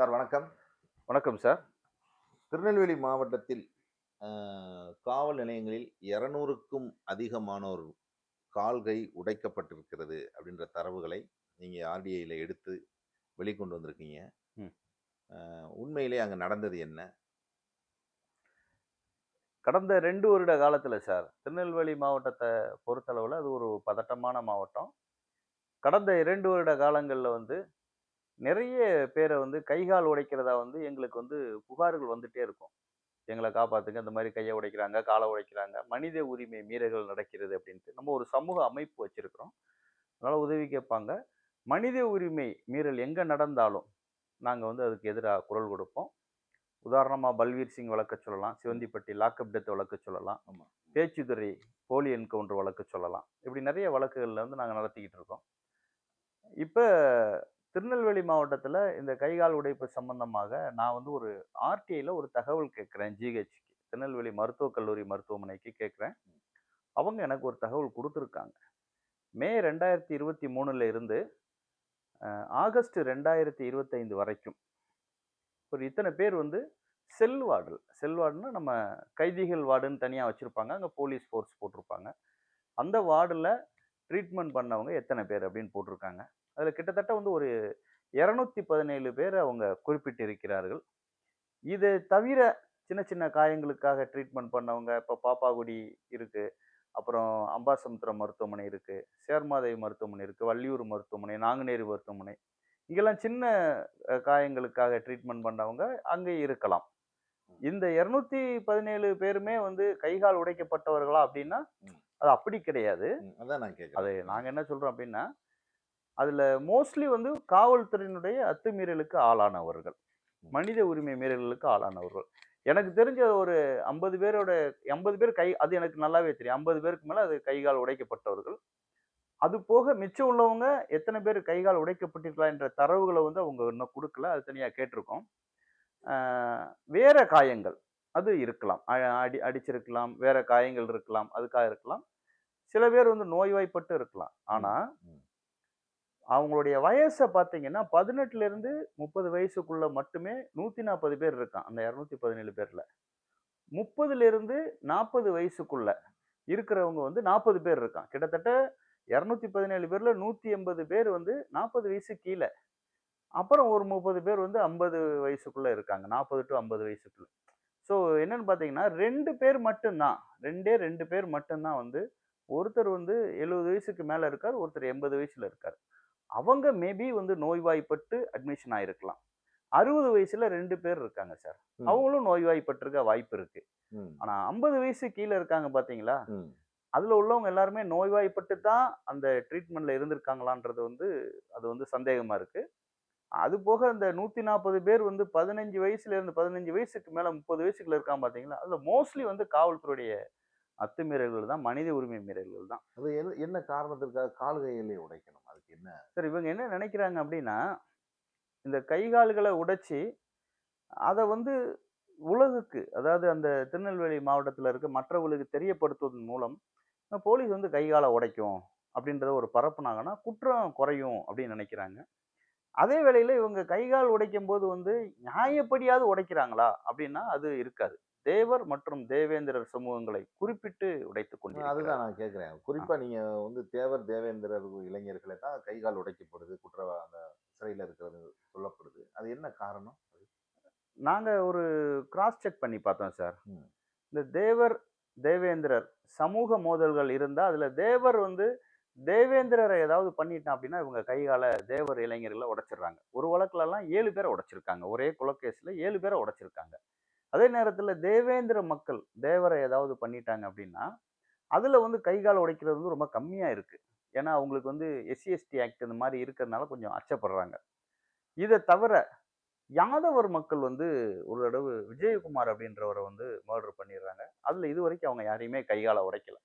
Sir வணக்கம். வணக்கம் sir. Tirunelveli மாவட்டத்தில் காவல் நிலையங்களில் இருநூறுக்கும் அதிகமானோர் கால்கை உடைக்கப்பட்டிருக்கிறது அப்படின்ற தரவுகளை நீங்கள் ஆர்டிஐயில் எடுத்து வெளிக்கொண்டு வந்திருக்கீங்க. உண்மையிலே அங்கே நடந்தது என்ன? கடந்த ரெண்டு வருட காலத்தில் சார் திருநெல்வேலி மாவட்டத்தை பொறுத்தளவில் அது ஒரு பதட்டமான மாவட்டம். கடந்த இரண்டு வருட காலங்களில் வந்து நிறைய பேரை வந்து கைகால் உடைக்கிறதா வந்து எங்களுக்கு வந்து புகார்கள் வந்துட்டே இருக்கும். எங்களை காப்பாத்துங்க இந்த மாதிரி கையை உடைக்கிறாங்க காலை உடைக்கிறாங்க மனித உரிமை மீறல்கள் நடக்கிறது அப்படின்ட்டு நம்ம ஒரு சமூக அமைப்பு வச்சிருக்கிறோம். அதனால உதவி கேட்பாங்க. மனித உரிமை மீறல் எங்கே நடந்தாலும் நாங்கள் வந்து அதுக்கு எதிராக குரல் கொடுப்போம். உதாரணமாக பல்வீர் சிங் வழக்க சொல்லலாம் சிவந்திப்பட்டி லாக்அப் டெத் வழக்கு சொல்லலாம் ஆமா. பேச்சுத்துறை போலி என்கவுண்டர் வழக்கு சொல்லலாம். இப்படி நிறைய வழக்குகளில் வந்து நாங்கள் நடத்திக்கிட்டு இருக்கோம். இப்போ திருநெல்வேலி மாவட்டத்தில் இந்த கைகால் உடைப்பு சம்பந்தமாக நான் வந்து ஒரு ஆர்டிஐயில் ஒரு தகவல் கேட்குறேன் ஜிஹெச்க்கு திருநெல்வேலி மருத்துவக் கல்லூரி மருத்துவமனைக்கு கேட்குறேன். அவங்க எனக்கு ஒரு தகவல் கொடுத்துருக்காங்க. மே ரெண்டாயிரத்தி இருபத்தி மூணுல இருந்து ஆகஸ்ட் ரெண்டாயிரத்தி இருபத்தைந்து வரைக்கும். ஒரு இத்தனை பேர் வந்து செல் வார்டு செல் வார்டுனா நம்ம கைதிகள் வார்டுன்னு தனியாக வச்சுருப்பாங்க அங்கே போலீஸ் ஃபோர்ஸ் போட்டிருப்பாங்க. அந்த வார்டில் ட்ரீட்மெண்ட் பண்ணவங்க எத்தனை பேர் அப்படின்னு போட்டிருக்காங்க. அதில் கிட்டத்தட்ட வந்து ஒரு இரநூத்தி பதினேழு பேர் அவங்க குறிப்பிட்டிருக்கிறார்கள். இது தவிர சின்ன சின்ன காயங்களுக்காக ட்ரீட்மெண்ட் பண்ணவங்க இப்போ பாப்பாகுடி இருக்குது அப்புறம் அம்பாசமுத்திரம் மருத்துவமனை இருக்குது சேர்மாதேவி மருத்துவமனை இருக்குது வள்ளியூர் மருத்துவமனை நாங்குநேரி மருத்துவமனை இங்கெல்லாம் சின்ன காயங்களுக்காக ட்ரீட்மெண்ட் பண்ணவங்க அங்கே இருக்கலாம். இந்த இரநூத்தி பதினேழு பேருமே வந்து கைகால் உடைக்கப்பட்டவர்களா அப்படின்னா. அது அப்படி கிடையாது. அது கேட்குறேன் நாங்க என்ன சொல்றோம் அப்படின்னா அதுல மோஸ்ட்லி வந்து காவல்துறையினுடைய அத்துமீறலுக்கு ஆளானவர்கள். மனித உரிமை மீறல்களுக்கு ஆளானவர்கள். எனக்கு தெரிஞ்ச ஒரு ஐம்பது பேரோட எண்பது பேர் கை அது எனக்கு நல்லாவே தெரியும். ஐம்பது பேருக்கு மேல அது கைகால் உடைக்கப்பட்டவர்கள். அது போக மிச்சம் உள்ளவங்க எத்தனை பேர் கைகால் உடைக்கப்பட்டிருக்கலாம் என்ற தரவுகளை வந்து அவங்க இன்னும் கொடுக்கல. அது தனியாக கேட்டிருக்கோம். வேற காயங்கள். அது இருக்கலாம். அ- அடி அடிச்சிருக்கலாம். வேற காயங்கள் இருக்கலாம். அதுக்காக இருக்கலாம். சில பேர் வந்து நோய்வாய்ப்பட்டு இருக்கலாம். ஆனா ம். அவங்களுடைய வயசை பார்த்தீங்கன்னா பதினெட்டுலேருந்து முப்பது வயசுக்குள்ளே மட்டுமே நூற்றி நாற்பது பேர் இருக்கான். அந்த இரநூத்தி பதினேழு பேரில் முப்பதுலேருந்து நாற்பது வயசுக்குள்ள இருக்கிறவங்க வந்து நாற்பது பேர் இருக்கான். கிட்டத்தட்ட இரநூத்தி பதினேழு பேரில் நூற்றி எண்பது பேர் வந்து நாற்பது வயசு கீழே. அப்புறம் ஒரு முப்பது பேர் வந்து ஐம்பது வயசுக்குள்ளே இருக்காங்க. நாற்பது டு ஐம்பது வயசுக்குள்ள. ஸோ என்னென்னு பார்த்தீங்கன்னா ரெண்டு பேர் மட்டும்தான். ரெண்டே ரெண்டு பேர் மட்டும்தான் வந்து ஒருத்தர் வந்து எழுபது வயசுக்கு மேலே இருக்கார் ஒருத்தர் எண்பது வயசில் இருக்கார். அவங்க மேபி வந்து நோய்வாய்ப்பட்டு அட்மிஷன் ஆயிருக்கலாம். அறுபது வயசுல ரெண்டு பேர் இருக்காங்க சார். அவங்களும் நோய்வாய்ப்பட்டிருக்க வாய்ப்பு இருக்கு. ஆனா ஐம்பது வயசு கீழே இருக்காங்க பாத்தீங்களா? அதுல உள்ளவங்க எல்லாருமே நோய்வாய்ப்பட்டு தான் அந்த ட்ரீட்மெண்ட்ல இருந்திருக்காங்களான்றது வந்து அது வந்து சந்தேகமா இருக்கு. அது போக இந்த நூத்தி நாற்பது பேர் வந்து பதினஞ்சு வயசுல இருந்து பதினஞ்சு வயசுக்கு மேல முப்பது வயசுக்குள்ள இருக்கான் பாத்தீங்களா? அதுல மோஸ்ட்லி வந்து காவல்துறையுடைய அத்துமீறல்கள் தான் மனித உரிமை மீறல்கள் தான். அது என்ன- என்ன காரணத்திற்காக கால்கையிலே உடைக்கணும்? அதுக்கு என்ன? சரி இவங்க என்ன நினைக்கிறாங்க அப்படின்னா இந்த கைகால்களை உடைச்சி அதை வந்து உலகுக்கு அதாவது அந்த திருநெல்வேலி மாவட்டத்தில் இருக்க மற்றவர்களுக்கு தெரியப்படுத்துவதன் மூலம் போலீஸ் வந்து கைகாலை உடைக்கும் அப்படின்றத ஒரு பரப்புனாங்கன்னா குற்றம் குறையும் அப்படின்னு நினைக்கிறாங்க. அதே வேளையில இவங்க கைகால் உடைக்கும் போது வந்து நியாயப்படியாவது உடைக்கிறாங்களா அப்படின்னா அது இருக்காது. தேவர் மற்றும் தேவேந்திரர் சமூகங்களை குறிப்பிட்டு உடைத்துக் கொண்டிருக்கிறார் அதுதான் நான் கேட்குறேன். குறிப்பா நீங்க வந்து தேவர் தேவேந்திரர் இளைஞர்களை தான் கைகால் உடைக்கப்படுது குற்ற அந்த சிறையில் இருக்கிறது சொல்லப்படுது. அது என்ன காரணம் நாங்க ஒரு கிராஸ் செக் பண்ணி பார்த்தோம் சார். இந்த தேவர் தேவேந்திரர் சமூக மோதல்கள் இருந்தா அதுல தேவர் வந்து தேவேந்திரரை ஏதாவது பண்ணிட்டான் அப்படின்னா இவங்க கைகால தேவர் இளைஞர்களை உடைச்சிடுறாங்க. ஒரு வழக்குல எல்லாம் ஏழு பேரை உடைச்சிருக்காங்க. ஒரே குலக்கேஸ்ல ஏழு பேரை உடைச்சிருக்காங்க. அதே நேரத்தில் தேவேந்திர மக்கள் தேவரை ஏதாவது பண்ணிட்டாங்க அப்படின்னா அதில் வந்து கைகால உடைக்கிறது வந்து ரொம்ப கம்மியாக இருக்குது ஏன்னா அவங்களுக்கு வந்து எஸ்சிஎஸ்டி ஆக்ட் இந்த மாதிரி இருக்கிறதுனால கொஞ்சம் அச்சப்படுறாங்க. இதை தவிர யாதவர் மக்கள் வந்து ஒரு தடவை விஜயகுமார் அப்படின்றவரை வந்து மர்டர் பண்ணிடுறாங்க. அதில் இது வரைக்கும் அவங்க யாரையுமே கைகால உடைக்கல.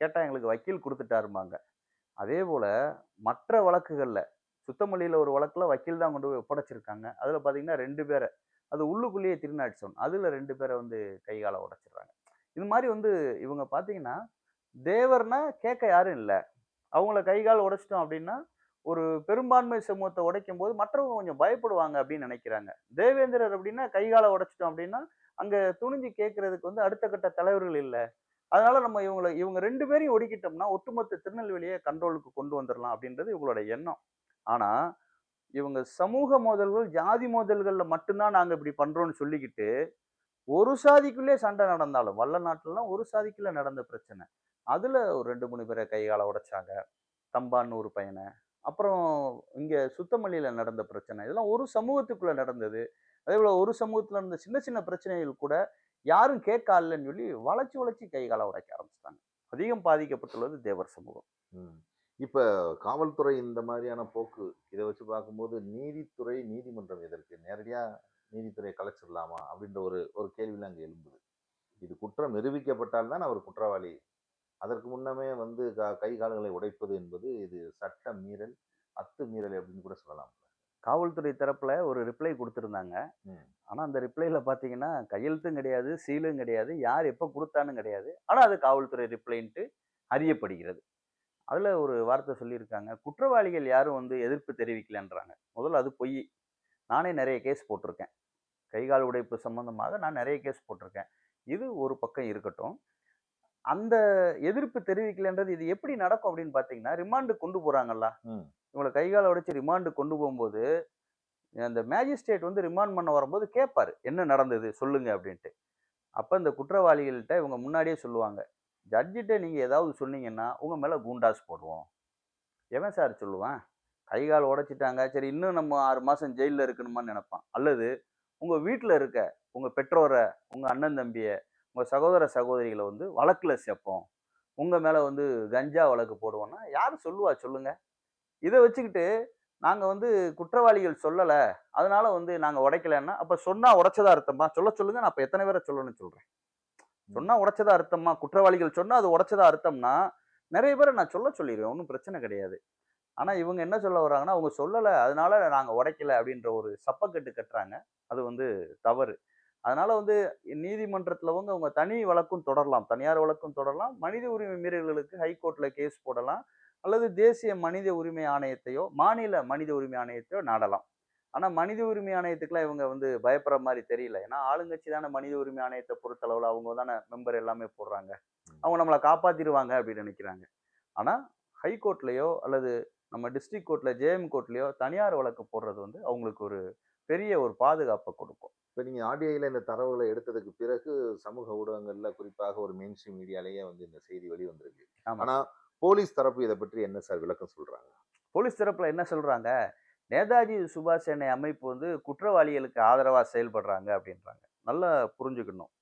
கேட்டால் எங்களுக்கு வக்கீல் கொடுத்துட்டாருமாங்க அதே போல் மற்ற வழக்குகளில் சுத்தமல்லியில் ஒரு வழக்கில் வக்கீல் தான் கொண்டு போய் ஒப்படைச்சிருக்காங்க. அதில் பார்த்தீங்கன்னா ரெண்டு பேரை. அது உள்ளுக்குள்ளேயே திருநாட்சோன் அதில் ரெண்டு பேரை வந்து கைகால உடைச்சிடுறாங்க. இது மாதிரி வந்து இவங்க பார்த்தீங்கன்னா தேவர்னா கேட்க யாரும் இல்லை. அவங்கள கைகால் உடைச்சிட்டோம் அப்படின்னா ஒரு பெரும்பான்மை சமூகத்தை உடைக்கும் போது மற்றவங்க கொஞ்சம் பயப்படுவாங்க அப்படின்னு நினைக்கிறாங்க. தேவேந்திரர் அப்படின்னா கைகால உடைச்சிட்டோம் அப்படின்னா அங்கே துணிஞ்சு கேட்கறதுக்கு வந்து அடுத்த கட்ட தலைவர்கள் இல்லை. அதனால நம்ம இவங்களை இவங்க ரெண்டு பேரையும் ஒடுக்கிட்டோம்னா ஒட்டுமொத்த திருநெல்வேலியை கண்ட்ரோலுக்கு கொண்டு வந்துடலாம் அப்படின்றது இவங்களோட எண்ணம். ஆனால் இவங்க சமூக மோதல்கள் ஜாதி மோதல்களில் மட்டும்தான் நாங்கள் இப்படி பண்ணுறோன்னு சொல்லிக்கிட்டு ஒரு சாதிக்குள்ளே சண்டை நடந்தாலும் வல்ல நாட்டிலலாம் ஒரு சாதிக்குள்ளே நடந்த பிரச்சனை. அதில் ஒரு ரெண்டு மூணு பேரை கைகால உடைச்சாங்க. தம்பான்னு ஒரு பையனை. அப்புறம் இங்கே சுத்தமல்லியில் நடந்த பிரச்சனை. இதெல்லாம் ஒரு சமூகத்துக்குள்ளே நடந்தது. அதே போல் ஒரு சமூகத்தில் இருந்த சின்ன சின்ன பிரச்சனைகள் கூட யாரும் கேட்கலன்னு சொல்லி வளைச்சி வளைச்சி கைகால உடைக்க ஆரம்பிச்சிட்டாங்க. அதிகம் பாதிக்கப்பட்டுள்ளது தேவர் சமூகம். இப்ப காவல்துறை இந்த மாதிரியான போக்கு இதை வச்சு பார்க்கும்போது நீதித்துறை நீதிமன்றம் எதற்கு? நேரடியா நீதித்துறையை கலைச்சிடலாமா? அப்படின்ற ஒரு ஒரு கேள்விலாம் அங்கே எழும்புது. இது குற்றம் நிரூபிக்கப்பட்டால் தான் அவர் குற்றவாளி. அதற்கு முன்னமே வந்து க- கை கால்களை உடைப்பது என்பது இது சட்ட மீறல் அத்து மீறல் அப்படின்னு கூட சொல்லலாம். காவல்துறை தரப்புல ஒரு ரிப்ளை கொடுத்துருந்தாங்க. ம். ஆனா அந்த ரிப்ளைல பாத்தீங்கன்னா கையெழுத்தும் கிடையாது சீலும் கிடையாது யார் எப்ப கொடுத்தான்னு கிடையாது. ஆனா அது காவல்துறை ரிப்ளைன்ட்டு அறியப்படுகிறது. அதுல ஒரு வார்த்தை சொல்லியிருக்காங்க. குற்றவாளிகள் யாரும் வந்து எதிர்ப்பு தெரிவிக்கலன்றாங்க. முதல்ல அது பொய். நானே நிறைய கேஸ் போட்டிருக்கேன். கைகால் உடைப்பு சம்பந்தமாக நான் நிறைய கேஸ் போட்டிருக்கேன். இது ஒரு பக்கம் இருக்கட்டும். அந்த எதிர்ப்பு தெரிவிக்கலன்றது இது எப்படி நடக்கும் அப்படின்னு பார்த்தீங்கன்னா ரிமாண்டு கொண்டு போறாங்கல்ல. ம். இவங்களை கைகால உடைச்சு ரிமாண்டு கொண்டு போகும்போது அந்த மேஜிஸ்ட்ரேட் வந்து ரிமாண்ட் பண்ண வரும்போது கேட்பாரு என்ன நடந்தது? சொல்லுங்க அப்படின்ட்டு. அப்போ இந்த குற்றவாளிகள்கிட்ட இவங்க முன்னாடியே சொல்லுவாங்க. ஜட்ஜிட்ட நீங்கள் ஏதாவது சொன்னீங்கன்னா உங்கள் மேலே குண்டாஸ் போடுவோம். எவன் சார் சொல்லுவான்? கை கால் உடைச்சிட்டாங்க. சரி இன்னும் நம்ம ஆறு மாதம் ஜெயிலில் இருக்கணுமான்னு நினப்பான். அல்லது உங்கள் வீட்டில் இருக்க உங்கள் பெற்றோரை உங்கள் அண்ணன் தம்பியை உங்கள் சகோதர சகோதரிகளை வந்து வழக்கில் சேர்ப்போம். உங்கள் மேலே வந்து கஞ்சா வழக்கு போடுவோம்னா யார் சொல்லுவா சொல்லுங்கள் இதை வச்சுக்கிட்டு நாங்கள் வந்து குற்றவாளிகள் சொல்லலை. அதனால் வந்து நாங்கள் உடைக்கலைன்னா அப்போ சொன்னால் உடைச்சதா அர்த்தமா? சொல்ல சொல்லுங்கள் நான் அப்போ எத்தனை பேரை சொல்லணும்னு சொல்கிறேன் சொன்னா உடைச்சதா அர்த்தமா? குற்றவாளிகள் சொன்னா அது உடைச்சதா அர்த்தம்னா நிறைய பேரை நான் சொல்ல சொல்லிடுவேன் ஒன்றும் பிரச்சனை கிடையாது. ஆனா இவங்க என்ன சொல்ல வர்றாங்கன்னா அவங்க சொல்லலை அதனால நாங்க உடைக்கல அப்படின்ற ஒரு சப்பக்கட்டு கட்டுறாங்க. அது வந்து தவறு. அதனால வந்து நீதிமன்றத்தில் வந்து அவங்க தனி வழக்கும் தொடரலாம். தனியார் வழக்கும் தொடரலாம். மனித உரிமை மீறல்களுக்கு ஹைகோர்ட்ல கேஸ் போடலாம். அல்லது தேசிய மனித உரிமை ஆணையத்தையோ மாநில மனித உரிமை ஆணையத்தையோ நாடலாம். ஆனா மனித உரிமை ஆணையத்துக்குலாம் இவங்க வந்து பயப்படுற மாதிரி தெரியல. ஏன்னா ஆளுங்கட்சி தானே மனித உரிமை ஆணையத்தை பொறுத்தளவுல அவங்க தானே மெம்பர் எல்லாமே போடுறாங்க. அவங்க நம்மளை காப்பாத்திடுவாங்க அப்படின்னு நினைக்கிறாங்க. ஆனா ஹைகோர்ட்லயோ அல்லது நம்ம டிஸ்ட்ரிக்ட் கோர்ட்ல ஜேஎம் கோர்ட்லயோ தனியார் வழக்கு போடுறது வந்து அவங்களுக்கு ஒரு பெரிய ஒரு பாதுகாப்பை கொடுக்கும். இப்போ நீங்க ஆர்டிஐல இந்த தரவுகளை எடுத்ததுக்கு பிறகு சமூக ஊடகங்கள்ல குறிப்பாக ஒரு மெயின் ஸ்ட்ரீம் மீடியாலேயே வந்து இந்த செய்தி வெளிவந்திருக்கு. ஆமா. ஆனா போலீஸ் தரப்பு இதை பற்றி என்ன சார் விளக்கம் சொல்றாங்க? போலீஸ் தரப்புல என்ன சொல்றாங்க? நேதாஜி சுபாஷ் சேனை அமைப்பு வந்து குற்றவாளிகளுக்கு ஆதரவா செயல்படுறாங்க அப்படின்றாங்க. நல்லா புரிஞ்சுக்கணும்.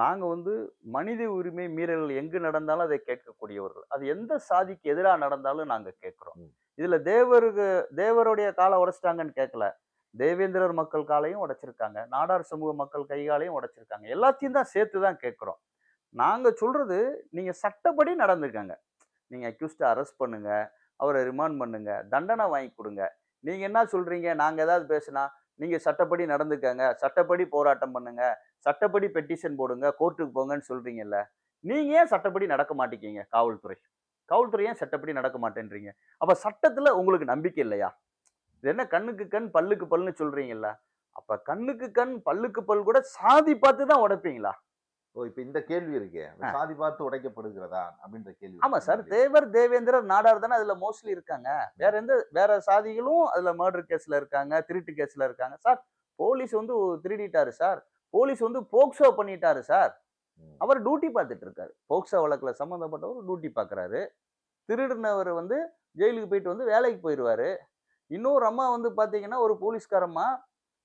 நாங்க வந்து மனித உரிமை மீறல்கள் எங்கு நடந்தாலும் அதை கேட்கக்கூடியவர்கள். அது எந்த சாதிக்கு எதிராக நடந்தாலும் நாங்க கேட்கிறோம். இதுல தேவருக்கு தேவருடைய காலை உடைச்சிட்டாங்கன்னு கேட்கல. தேவேந்திரர் மக்கள் காலையும் உடைச்சிருக்காங்க. நாடார் சமூக மக்கள் கைகாலையும் உடைச்சிருக்காங்க. எல்லாத்தையும் தான் சேர்த்து தான் கேட்குறோம். நாங்க சொல்றது நீங்க சட்டப்படி நடந்துக்கங்க. நீங்க அக்யூஸ்டை அரெஸ்ட் பண்ணுங்க. அவரை ரிமாண்ட் பண்ணுங்க. தண்டனை வாங்கி கொடுங்க. நீங்க என்ன சொல்றீங்க? நாங்க ஏதாவது பேசுனா நீங்க சட்டப்படி நடந்துக்கங்க. சட்டப்படி போராட்டம் பண்ணுங்க. சட்டப்படி பெட்டிஷன் போடுங்க. கோர்ட்டுக்கு போங்கன்னு சொல்றீங்கல்ல நீங்க ஏன் சட்டப்படி நடக்க மாட்டேங்க காவல்துறை. காவல்துறை ஏன் சட்டப்படி நடக்க மாட்டேன்றீங்க? அப்ப சட்டத்துல உங்களுக்கு நம்பிக்கை இல்லையா? இது என்ன கண்ணுக்கு கண் பல்லுக்கு பல்லுன்னு சொல்றீங்கல்ல அப்ப கண்ணுக்கு கண் பல்லுக்கு பல் கூட சாதி பார்த்து தான் உடைப்பீங்களா? ஓ இப்போ இந்த கேள்வி இருக்கே. சாதி பார்த்து உடைக்கப்படுகிறதா அப்படின்ற கேள்வி ஆமா சார். தேவர் தேவேந்திரர் நாடார் தானே அதுல மோஸ்ட்லி இருக்காங்க. வேற எந்த வேற சாதிகளும் அதுல மர்டர் கேஸ்ல இருக்காங்க திருட்டு கேஸ்ல இருக்காங்க. சார் போலீஸ் வந்து திருடிட்டாரு சார். போலீஸ் வந்து போக்சோ பண்ணிட்டாரு சார். அவர் டியூட்டி பார்த்துட்டு இருக்காரு. போக்சோ வழக்குல சம்மந்தப்பட்டவர் டியூட்டி பார்க்கறாரு. திருடினவர் வந்து ஜெயிலுக்கு போயிட்டு வந்து வேலைக்கு போயிடுவாரு இன்னொரு அம்மா வந்து பாத்தீங்கன்னா ஒரு போலீஸ்காரம்மா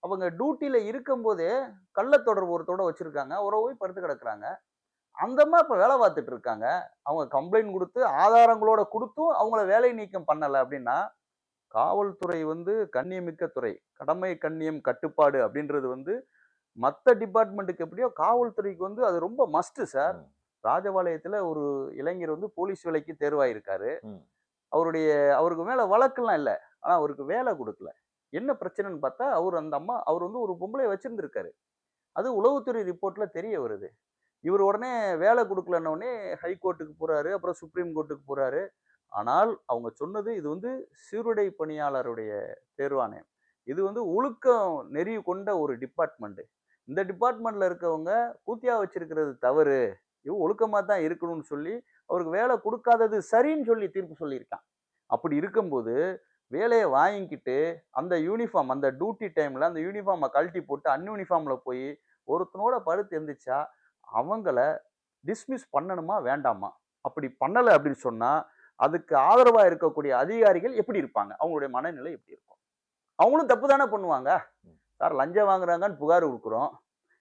அவங்க டியூட்டியில இருக்கும்போதே கள்ள தொடர்பு ஒருத்தோட வச்சிருக்காங்க. அவரை போய் படுத்து கிடக்குறாங்க. அந்த அம்மா இப்ப வேலை பார்த்துட்டு இருக்காங்க. அவங்க கம்ப்ளைண்ட் கொடுத்து ஆதாரங்களோட கொடுத்தும் அவங்கள வேலை நீக்கம் பண்ணல அப்படின்னா காவல்துறை வந்து கண்ணியமிக்க துறை. கடமை கண்ணியம் கட்டுப்பாடு அப்படின்றது வந்து மற்ற டிபார்ட்மெண்ட்டுக்கு எப்படியோ காவல்துறைக்கு வந்து அது ரொம்ப மஸ்ட் சார். ராஜபாளையத்துல ஒரு இளைஞர் வந்து போலீஸ் வேலைக்கு தேர்வாயிருக்காரு. அவருடைய அவருக்கு மேல வழக்கெல்லாம் இல்லை. ஆனா அவருக்கு வேலை கொடுக்கல. என்ன பிரச்சனைன்னு பார்த்தா அவர் அந்த அம்மா அவர் வந்து ஒரு பொம்பளை வச்சிருந்திருக்காரு. அது உளவுத்துறை ரிப்போர்ட்ல தெரிய வருது. இவர் உடனே வேலை கொடுக்கலன்னொடனே ஹைகோர்ட்டுக்கு போறாரு அப்புறம் சுப்ரீம் கோர்ட்டுக்கு போறாரு. ஆனால் அவங்க சொன்னது இது வந்து சீருடை பணியாளருடைய தேர்வாணையம் இது வந்து ஒழுக்கம் நெறி கொண்ட ஒரு டிபார்ட்மெண்ட்டு இந்த டிபார்ட்மெண்ட்ல இருக்கவங்க கூத்தியா வச்சிருக்கிறது தவறு. இவ ஒழுக்கமாக தான் இருக்கணும்னு சொல்லி அவருக்கு வேலை கொடுக்காதது சரின்னு சொல்லி தீர்ப்பு சொல்லியிருக்கான். அப்படி இருக்கும்போது வேலையை வாங்கிக்கிட்டு அந்த யூனிஃபார்ம் அந்த டியூட்டி டைம்ல அந்த யூனிஃபார்மை கழட்டி போட்டு அன்யூனிஃபார்ம்ல போய் ஒருத்தனோட படுத்து எந்திரிச்சா அவங்கள டிஸ்மிஸ் பண்ணணுமா வேண்டாமா? அப்படி பண்ணலை அப்படின்னு சொன்னா அதுக்கு ஆதரவா இருக்கக்கூடிய அதிகாரிகள் எப்படி இருப்பாங்க? அவங்களுடைய மனநிலை எப்படி இருக்கும்? அவங்களும் தப்பு தானே பண்ணுவாங்க. சார் லஞ்சம் வாங்குறாங்கன்னு புகார் கொடுக்குறோம்.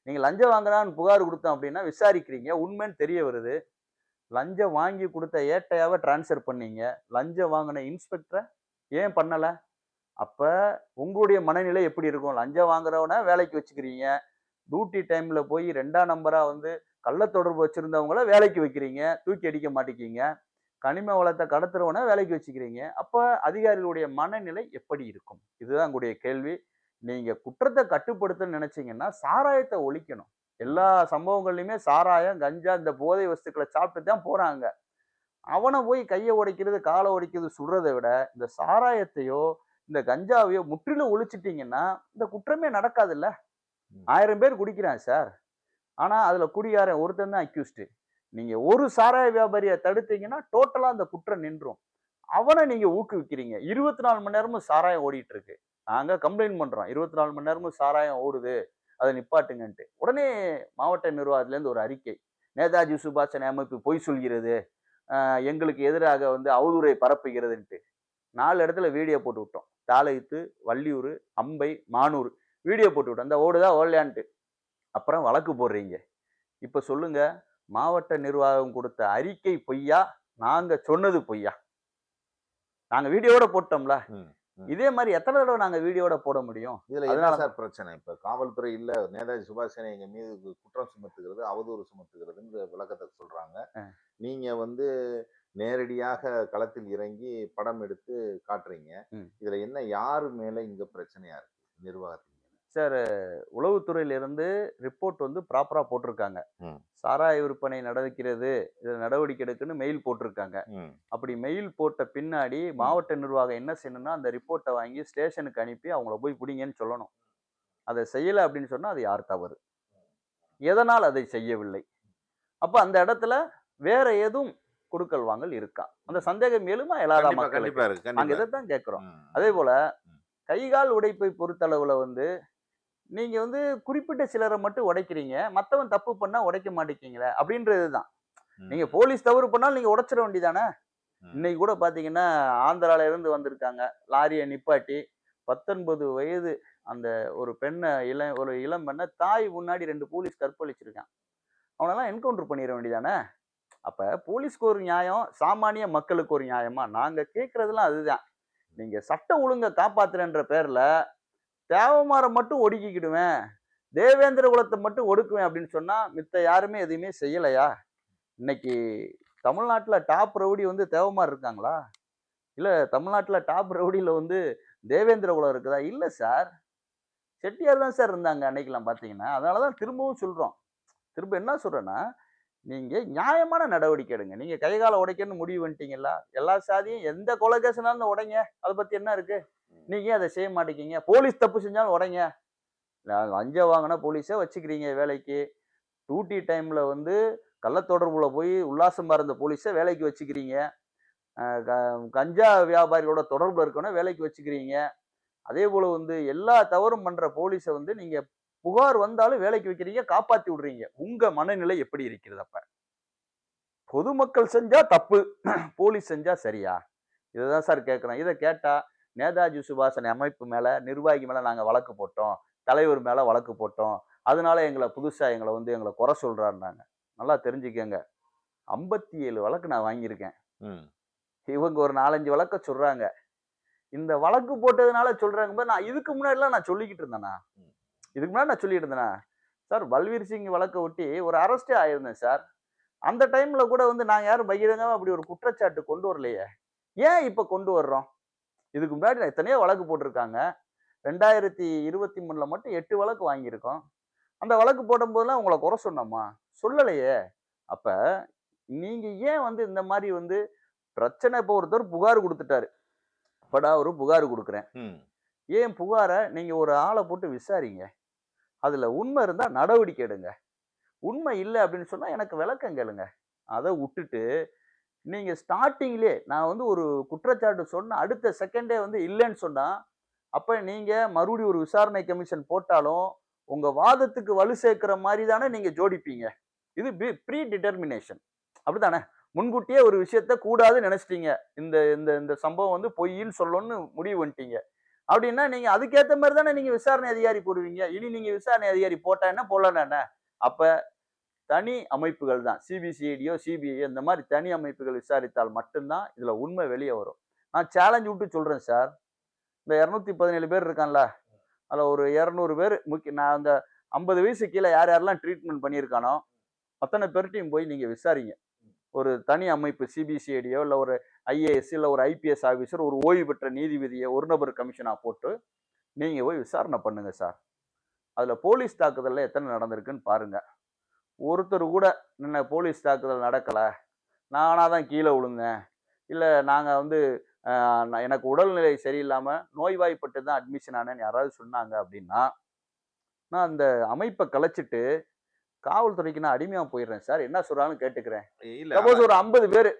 நீங்க லஞ்சம் வாங்குறான்னு புகார் கொடுத்தோம் அப்படின்னா விசாரிக்கிறீங்க. உண்மைன்னு தெரிய வருது. லஞ்சம் வாங்கி கொடுத்த ஏட்டையாவை டிரான்ஸ்ஃபர் பண்ணீங்க. லஞ்சம் வாங்கின இன்ஸ்பெக்டரை ஏன் பண்ணலை? அப்போ உங்களுடைய மனநிலை எப்படி இருக்கும்? லஞ்சம் வாங்குறவன வேலைக்கு வச்சுக்கிறீங்க. டியூட்டி டைமில் போய் ரெண்டாம் நம்பராக வந்து கள்ள தொடர்பு வச்சுருந்தவங்கள வேலைக்கு வைக்கிறீங்க. தூக்கி அடிக்க மாட்டேங்கிங்க கனிம வளத்தை கடத்துறவனை வேலைக்கு வச்சுக்கிறீங்க. அப்போ அதிகாரிகளுடைய மனநிலை எப்படி இருக்கும்? இதுதான் உங்களுடைய கேள்வி. நீங்கள் குற்றத்தை கட்டுப்படுத்த நினச்சிங்கன்னா சாராயத்தை ஒழிக்கணும். எல்லா சம்பவங்கள்லையுமே சாராயம் கஞ்சா இந்த போதை வஸ்துக்களை சாப்பிட்டு தான் போகிறாங்க அவனை போய் கையை உடைக்கிறது காலை உடைக்கிறது சுடுறதை விட இந்த சாராயத்தையோ இந்த கஞ்சாவையோ முற்றிலும் ஒழிச்சிட்டீங்கன்னா இந்த குற்றமே நடக்காதுல்ல. ஆயிரம் பேர் குடிக்கிறான் சார். ஆனா அதுல குடியாரன் ஒருத்தன் தான் அக்யூஸ்டு நீங்க ஒரு சாராய வியாபாரியை தடுத்தீங்கன்னா டோட்டலா அந்த குற்றம் நின்றும். அவனை நீங்க ஊக்குவிக்கிறீங்க. இருபத்தி நாலு மணி நேரமும் சாராயம் ஓடிட்டு இருக்கு நாங்க கம்ப்ளைண்ட் பண்றோம். இருபத்தி நாலு மணி நேரமும் சாராயம் ஓடுது. அதை நிப்பாட்டுங்கன்ட்டு. உடனே மாவட்ட நிர்வாகத்துல இருந்து ஒரு அறிக்கை. நேதாஜி சுபாஷன் அமைப்பு பொய் சொல்கிறது. எங்களுக்கு எதிராக வந்து அவதூறை பரப்புகிறதுன்ட்டு. நாலு இடத்துல வீடியோ போட்டு விட்டோம். தாளைத்து வள்ளியூர் அம்பை மானூர். வீடியோ போட்டு விட்டோம். அந்த ஓடுதா ஓடலையான்ட்டு. அப்புறம் வழக்கு போடுறீங்க. இப்போ சொல்லுங்க மாவட்ட நிர்வாகம் கொடுத்த அறிக்கை பொய்யா? நாங்கள் சொன்னது பொய்யா? நாங்கள் வீடியோவோட போட்டோம்ல. இதே மாதிரி எத்தனை தடவை நாங்க வீடியோவோட போட முடியும்? இதுல என்ன சார் பிரச்சனை? இப்ப காவல்துறை இல்ல நேதாஜி சுபாஷனை எங்க மீது குற்றம் சுமத்துகிறது அவதூறு சுமத்துகிறதுன்ற விளக்கத்தை சொல்றாங்க. நீங்க வந்து நேரடியாக களத்தில் இறங்கி படம் எடுத்து காட்டுறீங்க. இதுல என்ன யாரு மேல இங்க பிரச்சனையா இருக்கு நிர்வாகத்தின் மேல சார் உளவுத்துறையில இருந்து ரிப்போர்ட் வந்து ப்ராப்பரா போட்டிருக்காங்க. சாராய விற்பனை நடக்கிறது இதுல நடவடிக்கை எடுக்குன்னு மெயில் போட்டிருக்காங்க. அப்படி மெயில் போட்ட பின்னாடி மாவட்ட நிர்வாகம் என்ன செய்யணும்னா அந்த ரிப்போர்ட்டை வாங்கி ஸ்டேஷனுக்கு அனுப்பி அவங்கள போய் பிடிங்கன்னு சொல்லணும். அதை செய்யலை அப்படின்னு சொன்னா அது யார் தவறு? எதனால் அதை செய்யவில்லை? அப்ப அந்த இடத்துல வேற எதுவும் கொடுக்கல் வாங்கல் இருக்கா? அந்த சந்தேகம் எழுமா எல்லாரா கண்டிப்பா மக்களுக்கு? கண்டிப்பா இருக்கு நாங்க கண்டிப்பா. இதைத்தான் கேட்கிறோம். அதே போல. கைகால் உடைப்பை பொறுத்தளவுல வந்து நீங்க வந்து குறிப்பிட்ட சிலரை மட்டும் உடைக்கிறீங்க. மத்தவன் தப்பு பண்ணா உடைக்க மாட்டேங்கிறீங்களே அப்படின்றதுதான் ம். நீங்க போலீஸ் தவறு பண்ணாலும் நீங்க உடைச்சிட வேண்டியதானே. இன்னைக்கு கூட பாத்தீங்கன்னா ஆந்திரால இருந்து வந்திருக்காங்க. லாரியை நிப்பாட்டி பத்தொன்பது வயது அந்த ஒரு பெண்ணை இள ஒரு இளம் பெண்ணை தாய் முன்னாடி ரெண்டு போலீஸ் கற்பழிச்சிருக்கான். அவனெல்லாம் என்கவுண்டர் பண்ணிட வேண்டியதானே? அப்ப போலீஸ்க்கு ஒரு நியாயம் சாமானிய மக்களுக்கு ஒரு நியாயமா? நாங்க கேட்கறதுலாம் அதுதான். நீங்க சட்ட ஒழுங்கை காப்பாத்துறன்ற பேர்ல தேவமாரை மட்டும் ஒடுக்கிக்கிடுவேன். தேவேந்திர குலத்தை மட்டும் ஒடுக்குவேன் அப்படின்னு சொன்னால் மித்த யாருமே எதுவுமே செய்யலையா? இன்னைக்கு தமிழ்நாட்டில் டாப் ரவுடி வந்து தேவமார் இருக்காங்களா? இல்லை தமிழ்நாட்டில் டாப் ரவுடியில் வந்து தேவேந்திர குலம் இருக்குதா? இல்லை சார். செட்டியார் தான் சார் இருந்தாங்க அன்னைக்கெல்லாம் அதனால் தான் திரும்பவும் சொல்கிறோம் திரும்ப என்ன சொல்கிறேன்னா நீங்கள் நியாயமான நடவடிக்கை எடுங்க. நீங்கள் கைகால உடைக்கணும்னு முடிவு பண்ணிட்டீங்களா? எல்லா சாதியும் எந்த கொலகேசனாலும் உடைங்க. அதை பற்றி என்ன இருக்குது நீங்கள் அதை செய்ய மாட்டேங்கிங்க போலீஸ் தப்பு செஞ்சாலும் உடைங்க. நான் லஞ்சம் வாங்கினா போலீஸே வச்சுக்கிறீங்க வேலைக்கு. டூட்டி டைமில் வந்து கள்ளத்தொடர்புல போய் உல்லாசமாக இருந்த போலீஸை வேலைக்கு வச்சுக்கிறீங்க. க- கஞ்சா வியாபாரிகளோட தொடர்பு இருக்கணும் வேலைக்கு வச்சுக்கிறீங்க. அதே போல் வந்து எல்லா தவறும் பண்ணுற போலீஸை வந்து நீங்கள் புகார் வந்தாலும் வேலைக்கு வைக்கிறீங்க காப்பாற்றி விடுறீங்க. உங்கள் மனநிலை எப்படி இருக்கிறது அப்போ? பொதுமக்கள் செஞ்சால் தப்பு போலீஸ் செஞ்சால் சரியா? இதை தான் சார் கேட்குறேன். இதை கேட்டால் நேதாஜி சுபாஷன் அமைப்பு மேல நிர்வாகி மேல நாங்க வழக்கு போட்டோம். தலைவர் மேல வழக்கு போட்டோம். அதனால எங்களை புதுசா எங்களை வந்து எங்களை குறை சொல்றாருனாங்க நல்லா தெரிஞ்சுக்கங்க. ஐம்பத்தி ஏழு வழக்கு நான் வாங்கியிருக்கேன். ம், இவங்க ஒரு நாலஞ்சு வழக்க சொல்றாங்க. இந்த வழக்கு போட்டதுனால சொல்றாங்க பாரு, நான் இதுக்கு முன்னாடிலாம் நான் சொல்லிக்கிட்டு இருந்தேனா? ம். இதுக்கு முன்னாடி நான் சொல்லிட்டு இருந்தேனா? சார் பல்வீர் சிங் வழக்கை ஒட்டி ஒரு அரெஸ்டே ஆயிருந்தேன் சார். அந்த டைம்ல கூட வந்து நாங்க யாரும் பகிரங்கமா அப்படி ஒரு குற்றச்சாட்டு கொண்டு வரலையே. ஏன் இப்ப கொண்டு வர்றோம்? இதுக்கு முன்னாடி எத்தனையோ வழக்கு போட்டிருக்காங்க. ரெண்டாயிரத்தி இருபத்தி மூணுல மட்டும் எட்டு வழக்கு வாங்கியிருக்கோம். அந்த வழக்கு போடும்போதெல்லாம் உங்களை குறை சொன்னோமா? சொல்லலையே. அப்ப நீங்க ஏன் வந்து இந்த மாதிரி வந்து பிரச்சனை? இப்போ ஒருத்தர் புகார் கொடுத்துட்டாரு. படா ஒரு புகார் கொடுக்குறேன்? ஏன் புகாரை நீங்க ஒரு ஆளை போட்டு விசாரிங்க? அதுல உண்மை இருந்தா நடவடிக்கை எடுங்க. உண்மை இல்லை அப்படின்னு சொன்னா எனக்கு விளக்கம் கேளுங்க. அதை விட்டுட்டு நீங்கள் ஸ்டார்டிங்லேயே நான் வந்து ஒரு குற்றச்சாட்டு சொன்ன அடுத்த செகண்டே வந்து இல்லைன்னு சொன்னால் அப்போ நீங்கள் மறுபடியும் ஒரு விசாரணை கமிஷன் போட்டாலும் உங்கள் வாதத்துக்கு வலு சேர்க்குற மாதிரி தானே நீங்கள் ஜோடிப்பீங்க. இது ப்ரீ டிட்டர்மினேஷன் அப்படிதானே முன்கூட்டியே ஒரு விஷயத்த கூடாதுன்னு நினச்சிட்டீங்க. இந்த இந்த இந்த சம்பவம் வந்து பொய்ன்னு சொல்லணும்னு முடிவு பண்ணிட்டீங்க. அப்படின்னா நீங்கள் அதுக்கேற்ற மாதிரி தானே நீங்கள் விசாரணை அதிகாரி போடுவீங்க. இனி நீங்கள் விசாரணை அதிகாரி போட்டா என்ன? போடலான்னு அப்போ தனி அமைப்புகள் தான். சிபிசிஐடியோ சிபிஐயோ இந்த மாதிரி தனி அமைப்புகள் விசாரித்தால் மட்டும்தான் இதில் உண்மை வெளியே வரும். நான் சேலஞ்சு விட்டு சொல்கிறேன் சார் இந்த இரநூத்தி பதினேழு பேர் இருக்கான்ல. அதில் ஒரு இரநூறு பேர் முக்கிய நான் அந்த ஐம்பது வயசு கீழே யார் யாரெல்லாம் ட்ரீட்மெண்ட் பண்ணியிருக்கானோ அத்தனை பேர்கிட்டையும் போய் நீங்கள் விசாரிங்க. ஒரு தனி அமைப்பு சிபிசிஐடியோ இல்லை ஒரு ஐஏஎஸ் இல்லை ஒரு ஐபிஎஸ் ஆஃபீஸர் ஒரு ஓய்வு பெற்ற நீதிபதியை ஒரு நபர் கமிஷனாக போட்டு நீங்கள் போய் விசாரணை பண்ணுங்கள் சார் அதில் போலீஸ் தாக்குதலில் எத்தனை நடந்திருக்குன்னு பாருங்கள் ஒருத்தர் கூட என்ன போலீஸ் தாக்குதல் நடக்கலை. நானாக தான் கீழே விழுந்தேன். இல்லை நாங்கள் வந்து எனக்கு உடல்நிலை சரியில்லாமல் நோய்வாய்ப்பட்டு தான் அட்மிஷன் ஆனேன்னு யாராவது சொன்னாங்க அப்படின்னா நான் அந்த அமைப்பை கலைச்சிட்டு காவல்துறைக்கு நான் அடிமையாக போயிடுறேன் சார். என்ன சொல்கிறாங்கன்னு கேட்டுக்கிறேன். இல்ல சப்போஸ் ஒரு ஐம்பது பேர்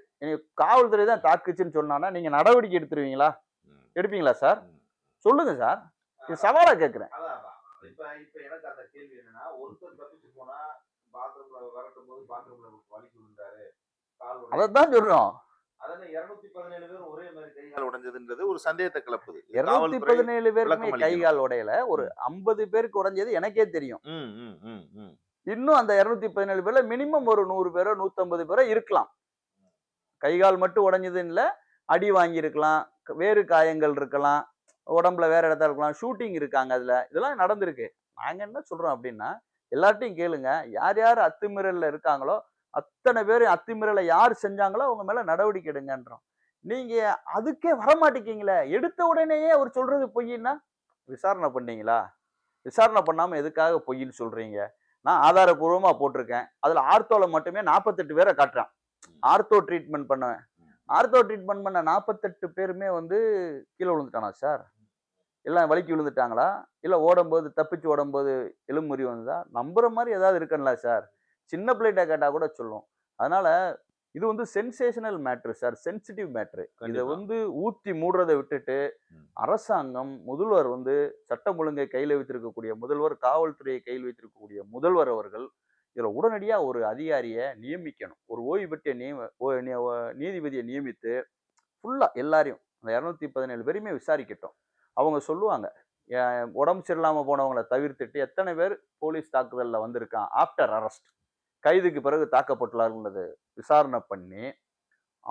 காவல்துறை தான் தாக்குச்சுன்னு சொன்னானா நீங்க நடவடிக்கை எடுத்துருவீங்களா? எடுப்பீங்களா சார். சொல்லுங்க சார். இது சவாலா கேக்குறேன். அதான், அதான். இப்ப இப்ப எனக்கு அந்த கேள்வி என்னன்னா ஒருத்தர் தப்பிச்சு போனா பாத்ரூம்ல விரட்டும் போது பாத்ரூம்ல வலிக்கு விழுந்தாரு. அதைத்தான் சொல்றோம். உடைஞ்சதுன்றது ஒரு சந்தேகத்தை கிளப்புது. இருநூத்தி பதினேழு பேருக்குமே விளக்கம் கை அளிக்கணும். கால் உடையல. ஒரு ஐம்பது பேருக்கு உடைஞ்சது எனக்கே தெரியும். இன்னும் அந்த இருநூத்தி பதினேழு பேர்ல மினிமம் ஒரு நூறு பேரோ நூத்தம்பது பேரோ இருக்கலாம். கை கால் மட்டும் உடைஞ்சதுன்னு இல்ல. அடி வாங்கியிருக்கலாம். வேறு காயங்கள் இருக்கலாம். உடம்புல வேற இடத்துல இருக்கலாம். ஷூட்டிங் இருக்காங்க அதுல. இதெல்லாம் நடந்திருக்கு. நாங்க என்ன சொல்றோம் அப்படின்னா எல்லார்ட்டையும் கேளுங்க. யார் யார் அத்துமீறல்ல இருக்காங்களோ அத்தனை பேர் அத்துமீறலை யார் செஞ்சாங்களோ அவங்க மேல நடவடிக்கை எடுங்கன்றோம். நீங்க அதுக்கே வரமாட்டேங்கிங்களே எடுத்த உடனேயே அவர் சொல்றது பொய்ன்னா விசாரணை பண்ணீங்களா? விசாரணை பண்ணாம எதுக்காக பொய்ன்னு சொல்றீங்க? நான் ஆதாரபூர்வமா போட்டிருக்கேன். அதுல ஆர்த்தோல மட்டுமே நாற்பத்தெட்டு பேரை காட்டுறான். ஆர்த்தோ ட்ரீட்மெண்ட் பண்ணுவேன். ஆர்த்தோ ட்ரீட்மெண்ட் பண்ண நாற்பத்தெட்டு பேருமே வந்து கீழே விழுந்துட்டானா சார்? எல்லாம் வலிக்கு விழுந்துட்டாங்களா? இல்ல ஓடும்போது தப்பிச்சு ஓடும்போது எலும்புரி வந்ததா? நம்புற மாதிரி ஏதாவது இருக்குங்களா சார். சின்ன பிள்ளைகிட்ட கேட்டா கூட சொல்லும். அதனால இது வந்து sensational matter sir. Sensitive matter இதை. வந்து ஊத்தி மூடுறதை விட்டுட்டு. அரசாங்கம் முதல்வர் வந்து சட்டம் ஒழுங்கை கையில் வைத்திருக்கக்கூடிய முதல்வர் காவல்துறையை கையில் வைத்திருக்கக்கூடிய முதல்வர் அவர்கள் இதுல உடனடியா ஒரு அதிகாரியை நியமிக்கணும். ஒரு ஓய்வு பெற்ற நியம நீதிபதியை நியமித்து ஃபுல்லா எல்லாரையும் அந்த இரநூத்தி பதினேழு பேரையுமே விசாரிக்கட்டும். அவங்க சொல்லுவாங்க உடம்பு சரியில்லாமல் போனவங்களை தவிர்த்துட்டு எத்தனை பேர் போலீஸ் தாக்குதலில் வந்திருக்கான் ஆஃப்டர் அரெஸ்ட். கைதுக்கு பிறகு தாக்கப்பட்டுள்ளார்ன்றது விசாரணை பண்ணி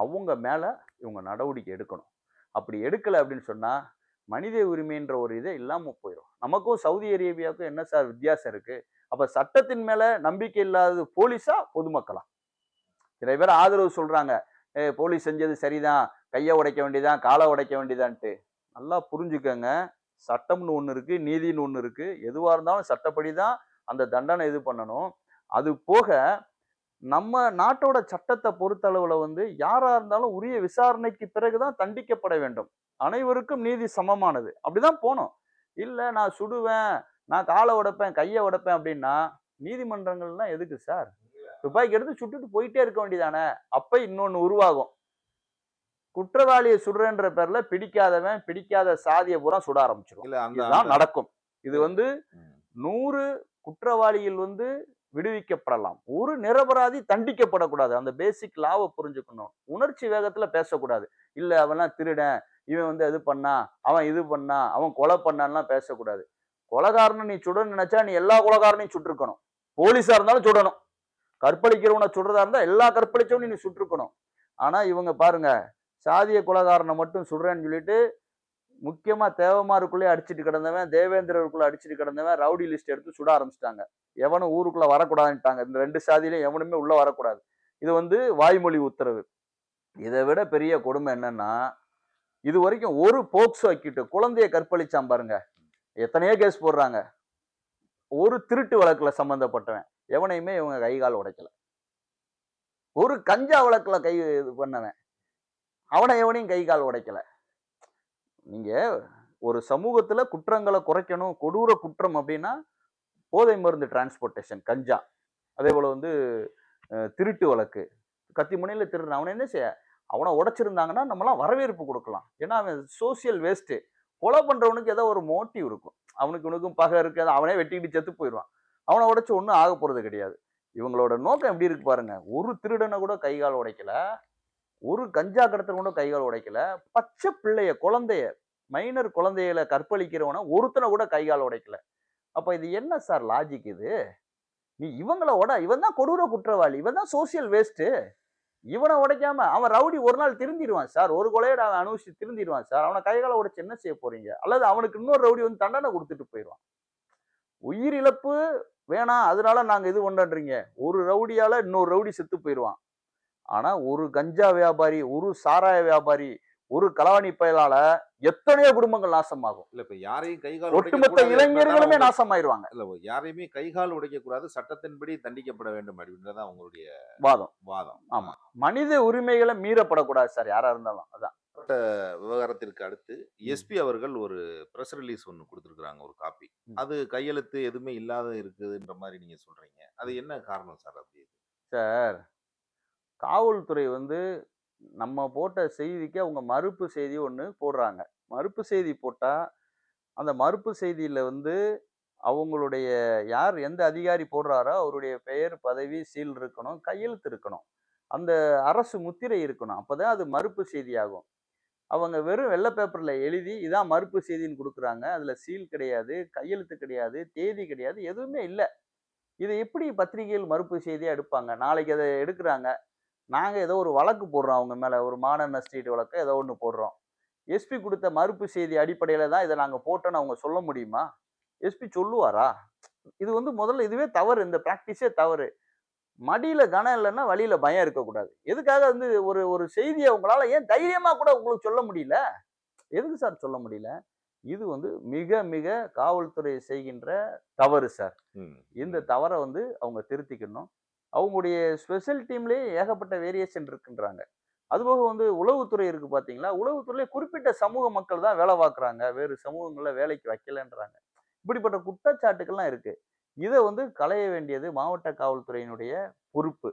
அவங்க மேலே இவங்க நடவடிக்கை எடுக்கணும். அப்படி எடுக்கலை அப்படின்னு சொன்னால் மனித உரிமைன்ற ஒரு இதே இல்லாமல் போயிடும் நமக்கும் சவுதி அரேபியாவுக்கும் என்ன சார் வித்தியாசம் இருக்குது அப்போ சட்டத்தின் மேலே நம்பிக்கை இல்லாதது போலீஸா பொதுமக்களா? சில பேர் ஆதரவு சொல்கிறாங்க ஏ போலீஸ் செஞ்சது சரிதான் கையை உடைக்க வேண்டியதான் காலை உடைக்க வேண்டியதான்ட்டு. நல்லா புரிஞ்சுக்கங்க. சட்டம்னு ஒன்று இருக்குது நீதின்னு ஒன்று இருக்குது எதுவாக இருந்தாலும் சட்டப்படி தான் அந்த தண்டனை இது பண்ணணும். அது போக நம்ம நாட்டோட சட்டத்தை பொறுத்தளவில் வந்து யாராக இருந்தாலும் உரிய விசாரணைக்கு பிறகுதான் தண்டிக்கப்பட வேண்டும். அனைவருக்கும் நீதி சமமானது. அப்படிதான் போனோம். இல்லை நான் சுடுவேன் நான் காலை உடைப்பேன் கையை உடைப்பேன் அப்படின்னா நீதிமன்றங்கள்லாம் எதுக்கு சார்? துப்பாக்கி எடுத்து சுட்டுட்டு போயிட்டே இருக்க வேண்டியதானே? அப்போ இன்னொன்று உருவாகும். குற்றவாளியை சுடுறன்ற பேர்ல பிடிக்காதவன் பிடிக்காத சாதியை பூரா சுட ஆரம்பிச்சிடும் இதுதான் நடக்கும். இது வந்து. நூறு குற்றவாளிகள் வந்து விடுவிக்கப்படலாம். ஒரு நிரபராதி தண்டிக்கப்படக்கூடாது. அந்த பேசிக் லாவை புரிஞ்சுக்கணும். உணர்ச்சி வேகத்துல பேசக்கூடாது. இல்ல அவன்லாம் திருடன் இவன் வந்து இது பண்ணா அவன் இது பண்ணா அவன் கொலை பண்ணான்லாம் பேசக்கூடாது. கொலைகாரனை நீ சுடன்னு நினைச்சா நீ எல்லா கொலைகாரனையும் சுட்டிருக்கணும். போலீஸா இருந்தாலும் சுடணும். கற்பழிக்கிறவனை சுடுறதா இருந்தா எல்லா கற்பழிச்சவனையும் நீ சுட்டிருக்கணும். ஆனா இவங்க பாருங்க சாதிய குலகாரனை மட்டும் சுடுறேன்னு சொல்லிட்டு முக்கியமாக தேவமாருக்குள்ளேயே அடிச்சிட்டு கிடந்தவன் தேவேந்திரருக்குள்ளே அடிச்சிட்டு கிடந்தவன் ரவுடி லிஸ்ட் எடுத்து சுட ஆரம்பிச்சிட்டாங்க. எவனும் ஊருக்குள்ளே வரக்கூடாதுன்ட்டாங்க. இந்த ரெண்டு சாதியிலையும் எவனுமே உள்ளே வரக்கூடாது. இது வந்து வாய்மொழி உத்தரவு. இதை விட பெரிய கொடுமை என்னன்னா இது வரைக்கும் ஒரு போக்ஸோ கிட்ட குழந்தைய கற்பழிச்சான் பாருங்க. எத்தனையோ கேஸ் போடுறாங்க. ஒரு திருட்டு வழக்கில் சம்மந்தப்பட்டவன் எவனையுமே இவங்க கை கால் உடைக்கல. ஒரு கஞ்சா வழக்கில் கை இது பண்ணவன். அவனை எவனையும் கை கால் உடைக்கல. நீங்கள் ஒரு சமூகத்தில் குற்றங்களை குறைக்கணும் கொடூர குற்றம் அப்படின்னா போதை மருந்து டிரான்ஸ்போர்ட்டேஷன் கஞ்சா. அதே போல் வந்து திருட்டு வழக்கு. கத்தி முனையில் திருடுறான் அவனை என்ன செய்ய? அவனை உடைச்சிருந்தாங்கன்னா நம்மலாம் வரவேற்பு கொடுக்கலாம். ஏன்னா அவன் சோசியல் வேஸ்ட்டு கொலை பண்ணுறவனுக்கு ஏதோ ஒரு மோட்டிவ் இருக்கும். அவனுக்கு இவனுக்கும் பகை இருக்காது. அதை அவனே வெட்டிக்கிட்டு செத்து போயிடுவான். அவனை உடைச்சி ஒன்றும் ஆக போகிறது கிடையாது. இவங்களோட நோக்கம் எப்படி இருக்கு பாருங்க. ஒரு திருடனை கூட கை கால் உடைக்கல. ஒரு கஞ்சா கடத்தல் கூட கை கால் உடைக்கல. பச்சை பிள்ளைய குழந்தைய மைனர் குழந்தைகளை கற்பழிக்கிறவன ஒருத்தனை கூட கை கால் உடைக்கல. அப்போ இது என்ன சார் லாஜிக் இது? நீ இவங்கள உட இவன் தான் கொடூர குற்றவாளி இவன் தான் சோசியல் வேஸ்ட்டு இவனை உடைக்காம அவன் ரவுடி ஒரு நாள் திருந்திடுவான் சார் ஒரு கொலையோட அவன் அனுபவிச்சு திருந்திடுவான் சார் அவனை கைகால உடைச்சு என்ன செய்ய போறீங்க? அல்லது அவனுக்கு இன்னொரு ரவுடி வந்து தண்டனை கொடுத்துட்டு போயிடுவான். உயிரிழப்பு வேணாம் அதனால நாங்க இது கொண்டாடுறீங்க ஒரு ரவுடியால இன்னொரு ரவுடி செத்து போயிடுவான். ஆனா ஒரு கஞ்சா வியாபாரி ஒரு சாராய வியாபாரி ஒரு களவாணி பயலால எத்தனையோ குடும்பங்கள் நாசமாகும். இல்ல இப்ப யாரையும் கை கால் ஒட்டுமொத்த இளைஞர்களுமே நாசமாயிருவாங்க. இல்ல யாரையுமே கை கால் உடைக்க கூடாது சட்டத்தின்படி தண்டிக்கப்பட வேண்டும் அப்படின்றதான் உங்களுடைய வாதம். வாதம். ஆமா. மனித உரிமைகளை மீறப்படக்கூடாது சார் யாரா இருந்தாலும் அதான். விவகாரத்திற்கு அடுத்து எஸ்பி அவர்கள் ஒரு பிரஸ் ரிலீஸ் ஒன்று கொடுத்துருக்குறாங்க ஒரு காப்பி. அது கையெழுத்து எதுவுமே இல்லாத இருக்குதுன்ற மாதிரி நீங்க சொல்றீங்க. அது என்ன காரணம் சார் அப்படி சார் காவல்துறை வந்து நம்ம போட்ட செய்திக்கு அவங்க மறுப்பு செய்தி ஒன்று போடுறாங்க. மறுப்பு செய்தி போட்டால் அந்த மறுப்பு செய்தியில் வந்து அவங்களுடைய யார் எந்த அதிகாரி போடுறாரோ அவருடைய பெயர் பதவி சீல் இருக்கணும் கையெழுத்து இருக்கணும். அந்த அரசு முத்திரை இருக்கணும். அப்பதான் அது மறுப்பு செய்தியாகும். அவங்க வெறும் வெள்ளை பேப்பரில் எழுதி இதான் மறுப்பு செய்தின்னு கொடுக்குறாங்க. அதில் சீல் கிடையாது கையெழுத்து கிடையாது தேதி கிடையாது எதுவுமே இல்லை. இதை எப்படி பத்திரிகைகள் மறுப்பு செய்தியாக எடுப்பாங்க? நாளைக்கு அதை எடுக்கிறாங்க. நாங்கள் ஏதோ ஒரு வழக்கு போடுறோம் அவங்க மேலே ஒரு மாடர்ன் ஸ்ட்ரீட் வழக்கு ஏதோ ஒன்று போடுறோம். எஸ்பி கொடுத்த மறுப்பு செய்தி அடிப்படையில் தான் இதை நாங்கள் போட்டோன்னு அவங்க சொல்ல முடியுமா? எஸ்பி சொல்லுவாரா? இது வந்து முதல்ல இதுவே தவறு இந்த ப்ராக்டிஸே தவறு. மடியில கனம் இல்லைன்னா வழியில பயம் இருக்கக்கூடாது. எதுக்காக வந்து ஒரு ஒரு செய்தியை உங்களால ஏன் தைரியமா கூட உங்களுக்கு சொல்ல முடியல? எதுக்கு சார் சொல்ல முடியல? இது வந்து மிக மிக காவல்துறை செய்கின்ற தவறு சார். இந்த தவறை வந்து அவங்க திருத்திக்கணும். அவங்களுடைய ஸ்பெஷல் டீம்லேயே ஏகப்பட்ட வேரியேஷன் இருக்குன்றாங்க. அதுபோக வந்து உளவுத்துறை இருக்கு பார்த்தீங்களா உளவுத்துறையில குறிப்பிட்ட சமூக மக்கள் தான் வேலை பார்க்குறாங்க. வேறு சமூகங்களில் வேலைக்கு வைக்கலன்றாங்க. இப்படிப்பட்ட குற்றச்சாட்டுக்கள்லாம் இருக்கு. இதை வந்து களைய வேண்டியது மாவட்ட காவல்துறையினுடைய பொறுப்பு.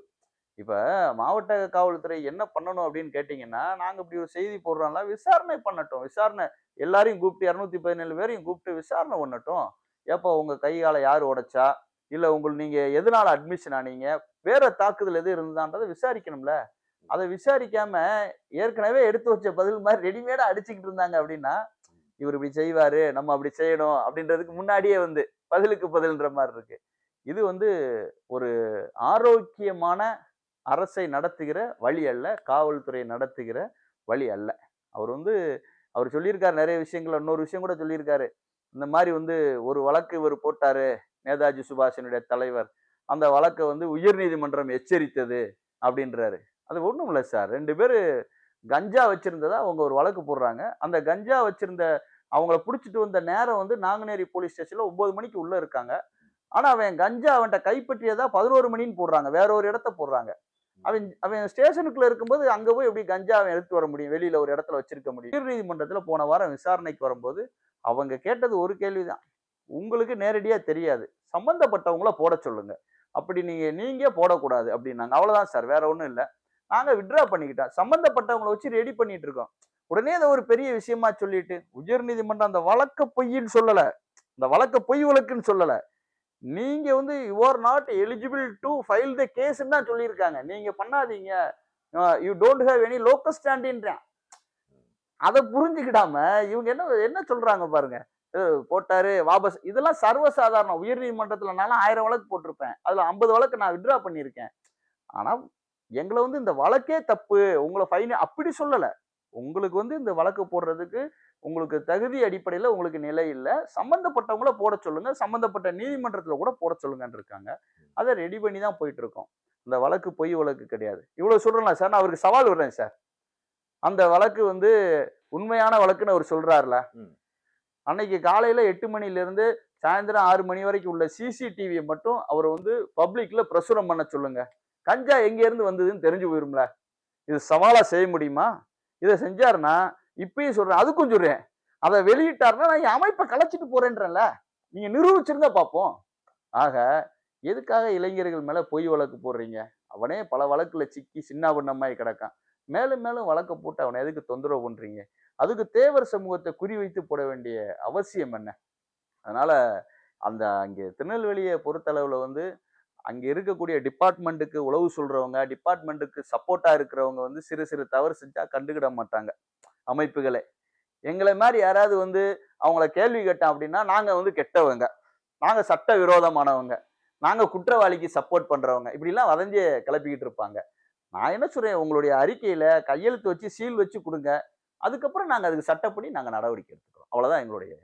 இப்போ மாவட்ட காவல்துறை என்ன பண்ணணும் அப்படின்னு கேட்டிங்கன்னா நாங்கள் இப்படி ஒரு செய்தி போடுறோம்ல விசாரணை பண்ணட்டும். விசாரணை எல்லாரையும் கூப்பிட்டு இரநூத்தி பதினேழு பேரையும் கூப்பிட்டு விசாரணை பண்ணட்டும். ஏப்பா உங்கள் கையால் யார் உடைச்சா? இல்லை உங்களுக்கு நீங்கள் எதனால் அட்மிஷன் ஆனீங்க வேற தாக்குதல் எது இருந்தான்றதை விசாரிக்கணும்ல. அதை விசாரிக்காம ஏற்கனவே எடுத்து வச்ச பதில் மாதிரி ரெடிமேடாக அடிச்சுக்கிட்டு இருந்தாங்க அப்படின்னா இவர் இப்படி செய்வாரு நம்ம அப்படி செய்யணும் அப்படின்றதுக்கு முன்னாடியே வந்து பதிலுக்கு பதில்ன்ற மாதிரி இருக்கு. இது வந்து ஒரு ஆரோக்கியமான அரசை நடத்துகிற வழி அல்ல காவல்துறை நடத்துகிற வழி அல்ல. அவர் வந்து அவர் சொல்லியிருக்காரு நிறைய விஷயங்கள் இன்னொரு விஷயம் கூட சொல்லியிருக்காரு. இந்த மாதிரி வந்து ஒரு வழக்கு இவர் போட்டாரு நேதாஜி சுபாஷினுடைய தலைவர் அந்த வழக்கை வந்து உயர்நீதிமன்றம் எச்சரித்தது அப்படின்றாரு. அது ஒன்றும் இல்லை சார். ரெண்டு பேர் கஞ்சா வச்சிருந்ததா அவங்க ஒரு வழக்கு போடுறாங்க. அந்த கஞ்சா வச்சிருந்த அவங்கள பிடிச்சிட்டு வந்த நேரம் வந்து நாங்குநேரி போலீஸ் ஸ்டேஷனில் ஒம்பது மணிக்கு உள்ளே இருக்காங்க. ஆனால் அவன் கஞ்சா அவன்கிட்ட கைப்பற்றியதா பதினோரு மணின்னு போடுறாங்க. வேற ஒரு இடத்த போடுறாங்க. அவன் அவன் ஸ்டேஷனுக்குள்ள இருக்கும்போது அங்க போய் எப்படி கஞ்சா அவன் எடுத்து வர முடியும்? வெளியில ஒரு இடத்துல வச்சிருக்க முடியும்? உயர்நீதிமன்றத்தில் போன வாரம் விசாரணைக்கு வரும்போது அவங்க கேட்டது ஒரு கேள்விதான். உங்களுக்கு நேரடியாக தெரியாது. சம்மந்தப்பட்டவங்கள போட சொல்லுங்க. அப்படி நீங்கள் நீங்கள் போடக்கூடாது அப்படின்னாங்க. அவ்வளோதான் சார். வேற ஒன்றும் இல்லை. நாங்கள் விட்ரா பண்ணிக்கிட்டோம் சம்மந்தப்பட்டவங்களை வச்சு ரெடி பண்ணிட்டு இருக்கோம். உடனே அதை ஒரு பெரிய விஷயமா சொல்லிட்டு உயர்நீதிமன்றம் அந்த வழக்க பொய்ன்னு சொல்லலை. இந்த வழக்க பொய் வழக்குன்னு சொல்லலை. நீங்க வந்து you are not eligible to file the கேஸ்ன்னு தான் சொல்லியிருக்காங்க. நீங்க பண்ணாதீங்க. You don't have any local ஸ்டாண்டின்றேன் அதை புரிஞ்சுக்கிடாம இவங்க என்ன என்ன சொல்றாங்க பாருங்க. போட்டாரு வாபஸ். இதெல்லாம் சர்வசாதாரணம் உயர்நீதிமன்றத்துல நான்லாம் ஆயிரம் வழக்கு போட்டிருப்பேன். அதுல ஐம்பது வழக்கு நான் விட்ரா பண்ணியிருக்கேன். ஆனா எங்களை வந்து இந்த வழக்கே தப்பு. உங்களை ஃபைன் அப்படி சொல்லலை. உங்களுக்கு வந்து இந்த வழக்கு போடுறதுக்கு உங்களுக்கு தகுதி அடிப்படையில் உங்களுக்கு நிலை இல்லை. சம்மந்தப்பட்டவங்கள போட சொல்லுங்க. சம்மந்தப்பட்ட நீதிமன்றத்தில் கூட போட சொல்லுங்கன்னு இருக்காங்க. அதை ரெடி பண்ணி தான் போயிட்டு இருக்கோம் இந்த வழக்கு பொய் வழக்கு கிடையாது. இவ்வளோ சொல்றேன் சார் நான் அவருக்கு சவால் விடுறேன் சார் அந்த வழக்கு வந்து உண்மையான வழக்குன்னு அவர் சொல்கிறாருல அன்னைக்கு காலையில எட்டு மணிலேருந்து சாயந்தரம் ஆறு மணி வரைக்கும் உள்ள சிசிடிவியை மட்டும் அவர் வந்து பப்ளிக்ல பிரசுரம் பண்ண சொல்லுங்க. கஞ்சா எங்க இருந்து வந்ததுன்னு தெரிஞ்சு போயிரும்ல? இது சவாலா செய்ய முடியுமா? இதை செஞ்சாருன்னா இப்பயும் சொல்றேன் அதுக்கும் சொல்றேன். அதை வெளியிட்டாருன்னா நான் என் அமைப்பை கலைச்சிட்டு போகிறேன்றேன்ல நீங்க நிரூபிச்சிருந்தா பார்ப்போம். ஆக எதுக்காக இளைஞர்கள் மேல பொய் வழக்கு போடுறீங்க? அவனே பல வழக்குல சிக்கி சின்னாபின்னமாய் கிடக்கான். மேலும் மேலும் வழக்க போட்டு அவனை எதுக்கு தொந்தரவு பண்றீங்க? அதுக்கு தேவர் சமூகத்தை குறிவைத்து போட வேண்டிய அவசியம் என்ன? அதனால அந்த அங்கே திருநெல்வேலியை பொறுத்தளவில் வந்து அங்கே இருக்கக்கூடிய டிபார்ட்மெண்ட்டுக்கு உழவு சொல்கிறவங்க டிபார்ட்மெண்ட்டுக்கு சப்போர்ட்டாக இருக்கிறவங்க வந்து சிறு சிறு தவறு செஞ்சால் கண்டுக்கிட மாட்டாங்க அமைப்புகளை. எங்களை மாதிரி யாராவது வந்து அவங்கள கேள்வி கேட்டோம் அப்படின்னா நாங்கள் வந்து கெட்டவங்க. நாங்கள் சட்ட விரோதமானவங்க நாங்கள் குற்றவாளிக்கு சப்போர்ட் பண்ணுறவங்க இப்படிலாம் வதஞ்சி கிளப்பிக்கிட்டு இருப்பாங்க. நான் என்ன சொல்கிறேன் உங்களுடைய அறிக்கையில் கையெழுத்து வச்சு சீல் வச்சு கொடுங்க. அதுக்கப்புறம் நாங்க அதுக்கு சட்டப்படி நாங்க நடவடிக்கை எடுத்துக்கிறோம். அவ்வளவுதான் எங்களுடைய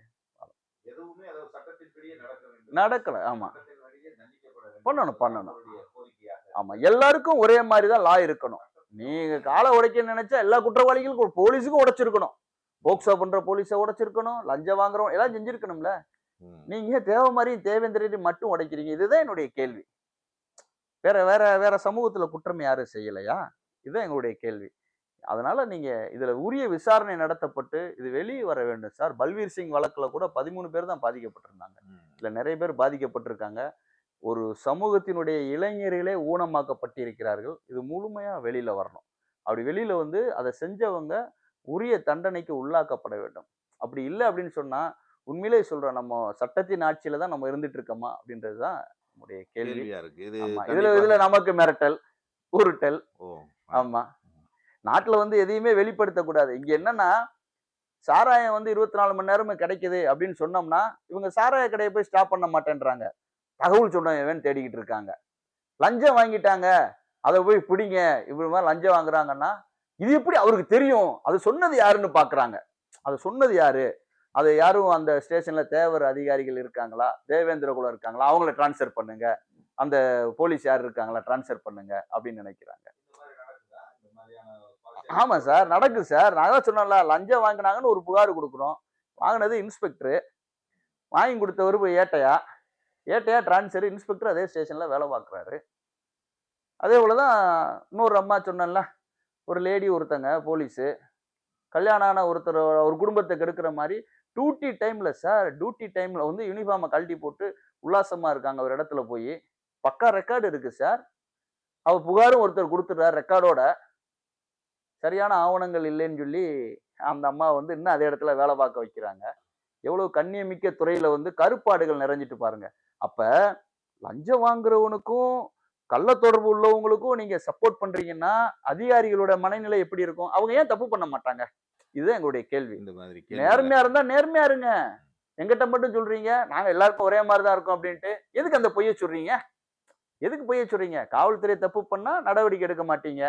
நடக்கல ஆமா. பண்ணணும், பண்ணணும். ஆமா எல்லாருக்கும் ஒரே மாதிரி தான் லா இருக்கணும். நீங்க காலை உடைக்க நினைச்சா எல்லா குற்றவாளிகளுக்கும் போலீஸுக்கும் உடைச்சிருக்கணும். போக்சோ பண்ற போலீஸை உடைச்சிருக்கணும் லஞ்சம் வாங்குறோம் எல்லாம் செஞ்சிருக்கணும்ல. நீங்க தேவ மாதிரியும் தேவேந்திரையும் மட்டும் உடைக்கிறீங்க. இதுதான் என்னுடைய கேள்வி. வேற வேற வேற சமூகத்துல குற்றம் யாரும் செய்யலையா? இதுதான் எங்களுடைய கேள்வி. அதனால நீங்க இதுல உரிய விசாரணை நடத்தப்பட்டு இது வெளியே வர வேண்டும் சார். பல்வீர் சிங் வழக்குல கூட பதிமூணு பேர் தான் பாதிக்கப்பட்டிருந்தாங்க. இதுல நிறைய பேர் பாதிக்கப்பட்டிருக்காங்க. ஒரு சமூகத்தினுடைய இளைஞர்களே ஊனமாக்கப்பட்டிருக்கிறார்கள். இது முழுமையா வெளியில வரணும். அப்படி வெளியில வந்து அதை செஞ்சவங்க உரிய தண்டனைக்கு உள்ளாக்கப்பட வேண்டும். அப்படி இல்லை அப்படின்னு சொன்னா உண்மையிலே சொல்றோம் நம்ம சட்டத்தின் ஆட்சியில தான் நம்ம இருந்துட்டு இருக்கோமா அப்படின்றதுதான் நம்முடைய கேள்வி. கேள்வியா இருக்கு. இது இதுல இதுல நமக்கு மிரட்டல் உருட்டல். ஆமா. நாட்டுல வந்து எதையுமே வெளிப்படுத்தக்கூடாது. இங்க என்னன்னா சாராயம் வந்து இருபத்தி நாலு மணி நேரமும் கிடைக்குது அப்படின்னு சொன்னோம்னா இவங்க சாராய கடையை போய் ஸ்டாப் பண்ண மாட்டேன்றாங்க. தகவல் சொன்னவன் தேடிக்கிட்டு இருக்காங்க. லஞ்சம் வாங்கிட்டாங்க. அதை போய் பிடிங்க. இப்படி மாதிரி லஞ்சம் வாங்குறாங்கன்னா இது எப்படி அவருக்கு தெரியும்? அது சொன்னது யாருன்னு பாக்குறாங்க. அது சொன்னது யாரு? அது யாரும் அந்த ஸ்டேஷன்ல தேவர் அதிகாரிகள் இருக்காங்களா? தேவேந்திர குலம் இருக்காங்களா? அவங்கள டிரான்ஸ்ஃபர் பண்ணுங்க. அந்த போலீஸ் யார் இருக்காங்களா? டிரான்ஸ்ஃபர் பண்ணுங்க அப்படின்னு நினைக்கிறாங்க இந்த மாதிரி நடக்குதா இந்த மாதிரியான ஆமாம் ஆமா சார் நடக்குது சார். நான் தான் சொன்னேன்ல லஞ்சம் வாங்கினாங்கன்னு ஒரு புகார் கொடுக்குறோம். வாங்கினது இன்ஸ்பெக்டரு. வாங்கி கொடுத்தவர் போய் ஏட்டையா? ஏட்டையா? டிரான்ஸ்ஃபர் இன்ஸ்பெக்டர் அதே ஸ்டேஷனில் வேலை பார்க்குறாரு. அதே போல தான் இன்னொரு அம்மா சொன்னேன்ல ஒரு லேடி ஒருத்தங்க போலீஸு. கல்யாணம் ஆன ஒருத்தர் ஒரு குடும்பத்தை கெடுக்கிற மாதிரி டியூட்டி டைமில் சார் டியூட்டி டைமில் வந்து யூனிஃபார்மை கழட்டி போட்டு உல்லாசமாக இருக்காங்க ஒரு இடத்துல போய். பக்கா ரெக்கார்டு இருக்குது சார். அவர் புகாரும் ஒருத்தர் கொடுத்துட்றாரு ரெக்கார்டோட சரியான ஆவணங்கள் இல்லைன்னு சொல்லி அந்த அம்மா வந்து இன்னும் அதே இடத்துல வேலை பார்க்க வைக்கிறாங்க. எவ்வளவு கண்ணியமிக்க துறையில வந்து கருப்பாடுகள் நிறைஞ்சிட்டு பாருங்க. அப்ப லஞ்சம் வாங்குறவனுக்கும் கள்ள தொடர்பு உள்ளவங்களுக்கும் நீங்க சப்போர்ட் பண்றீங்கன்னா அதிகாரிகளோட மனநிலை எப்படி இருக்கும்? அவங்க ஏன் தப்பு பண்ண மாட்டாங்க? இதுதான் எங்களுடைய கேள்வி. இந்த மாதிரி நேர்மையா இருந்தா நேர்மையா இருங்க. எங்கிட்ட மட்டும் சொல்றீங்க நாங்க எல்லாருக்கும் ஒரே மாதிரி தான் இருக்கோம் அப்படின்ட்டு எதுக்கு அந்த பொய்ய சொல்றீங்க? எதுக்கு பொய்ய சொல்றீங்க? காவல்துறை தப்பு பண்ணா நடவடிக்கை எடுக்க மாட்டீங்க.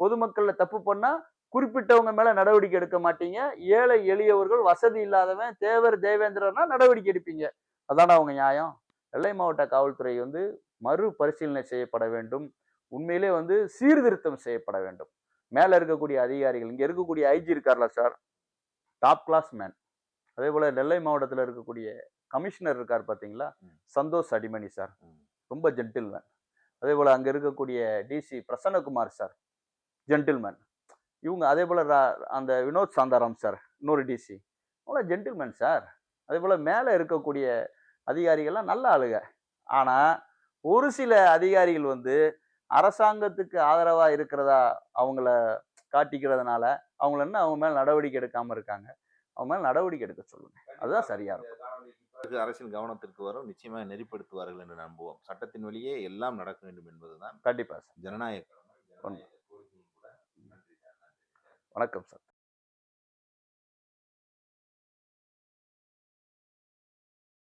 பொதுமக்கள்ல தப்பு பண்ணா குறிப்பிட்டவங்க மேல நடவடிக்கை எடுக்க மாட்டீங்க. ஏழை எளியவர்கள் வசதி இல்லாதவன் தேவர் தேவேந்திரனா நடவடிக்கை எடுப்பீங்க. அதான அவங்க நியாயம். நெல்லை மாவட்ட காவல்துறை வந்து மறு பரிசீலனை செய்யப்பட வேண்டும். உண்மையிலே வந்து சீர்திருத்தம் செய்யப்பட வேண்டும். மேல இருக்கக்கூடிய அதிகாரிகள் இங்க இருக்கக்கூடிய ஐஜி இருக்கார்ல சார்? டாப் கிளாஸ் மேன் அதே போல நெல்லை மாவட்டத்தில் இருக்கக்கூடிய கமிஷனர் இருக்கார் பாத்தீங்களா? ம். சந்தோஷ் அடிமணி சார். ரொம்ப ஜென்டில்மேன் அதே போல அங்க இருக்கக்கூடிய டிசி பிரசன்னகுமார் சார். ஜென்டில்மேன் இவங்க அதே போல அந்த வினோத் சாந்தாராம் சார் இன்னொரு டிசி அவ்வளோ ஜென்டில்மேன் சார் அதே போல மேலே இருக்கக்கூடிய அதிகாரிகள்லாம் நல்ல ஆளுங்க. ஆனா ஒரு சில அதிகாரிகள் வந்து அரசாங்கத்துக்கு ஆதரவா இருக்கிறதா அவங்கள காட்டிக்கிறதுனால அவங்கள என்ன அவங்க மேல நடவடிக்கை எடுக்காம இருக்காங்க. அவங்க மேல நடவடிக்கை எடுக்க சொல்லுங்க. அதுதான் சரியா இருக்கும். அரசின் கவனத்திற்கு வரும். நிச்சயமாக நெறிப்படுத்துவார்கள் என்று நம்புவோம். சட்டத்தின் வழியே எல்லாம் நடக்க வேண்டும் என்பதுதான் கண்டிப்பா சார் ஜனநாயக கடமை. உண்மை. ஜனநாயக கோரிக்கையும் கூட நன்றி சார். வணக்கம் சார்.